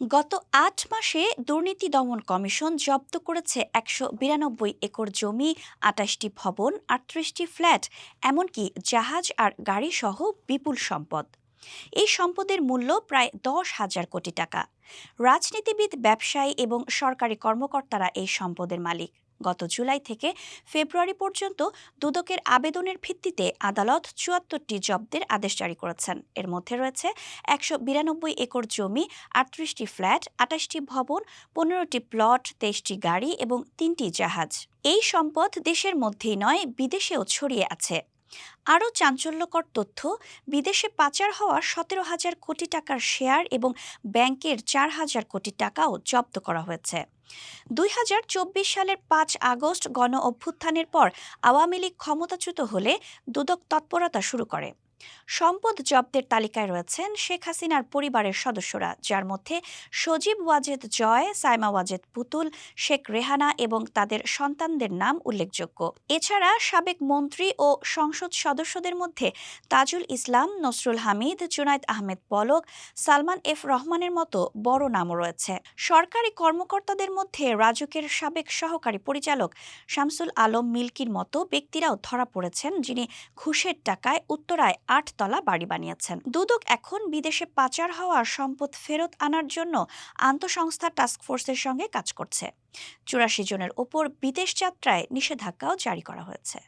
গত আট মাসে দুর্নীতি দমন কমিশন জব্দ করেছে একশো বিরানব্বই একর জমি, আটাশটি ভবন, আটত্রিশটি ফ্ল্যাট, এমনকি জাহাজ আর গাড়ি সহ বিপুল সম্পদ। এই সম্পদের মূল্য প্রায় দশ হাজার কোটি টাকা। রাজনীতিবিদ, ব্যবসায়ী এবং সরকারি কর্মকর্তারা এই সম্পদের মালিক। গত জুলাই থেকে ফেব্রুয়ারি পর্যন্ত দুদকের আবেদনের ভিত্তিতে আদালত চুয়াত্তরটি জব্দের আদেশ জারি করেছেন। এর মধ্যে রয়েছে একশো বিরানব্বই একর জমি, আটত্রিশটি ফ্ল্যাট, আটাশটি ভবন, পনেরোটি প্লট, তেইশটি গাড়ি এবং তিনটি জাহাজ। এই সম্পদ দেশের মধ্যেই নয়, বিদেশেও ছড়িয়ে আছে। আরও চাঞ্চল্যকর তথ্য, বিদেশে পাচার হওয়া সতেরো হাজার কোটি টাকার শেয়ার এবং ব্যাংকের চার হাজার কোটি টাকাও জব্দ করা হয়েছে। দুই হাজার চব্বিশ সালের পাঁচ আগস্ট গণ অভ্যুত্থানের পর আওয়ামী লীগ ক্ষমতাচ্যুত হলে দুদক তৎপরতা শুরু করে। সম্পদ জব্দের তালিকায় রয়েছেন শেখ হাসিনার পরিবারের সদস্যরা, যার মধ্যে সজীব ওয়াজেদ জয়, সাইমা ওয়াজেদ পুতুল, শেখ রেহানা এবং তাদের সন্তানদের নাম উল্লেখযোগ্য। এছাড়া সাবেক মন্ত্রী ও সংসদ সদস্যদের মধ্যে তাজুল ইসলাম, নসরুল হামিদ জুনায়দ আহমেদ পলক, সালমান এফ রহমানের মতো বড় নামও রয়েছে। সরকারি কর্মকর্তাদের মধ্যে রাজুকের সাবেক সহকারী পরিচালক শামসুল আলম মিল্কির মতো ব্যক্তিরাও ধরা পড়েছেন, যিনি ঘুষের টাকায় উত্তরায় আটতলা বাড়ি বানিয়েছেন। দুদক এখন বিদেশে পাচার হওয়া সম্পদ ফেরত আনার জন্য আন্তঃসংস্থা টাস্কফোর্সের সঙ্গে কাজ করছে। চুরাশি জনের ওপর বিদেশ যাত্রায় নিষেধাজ্ঞাও জারি করা হয়েছে।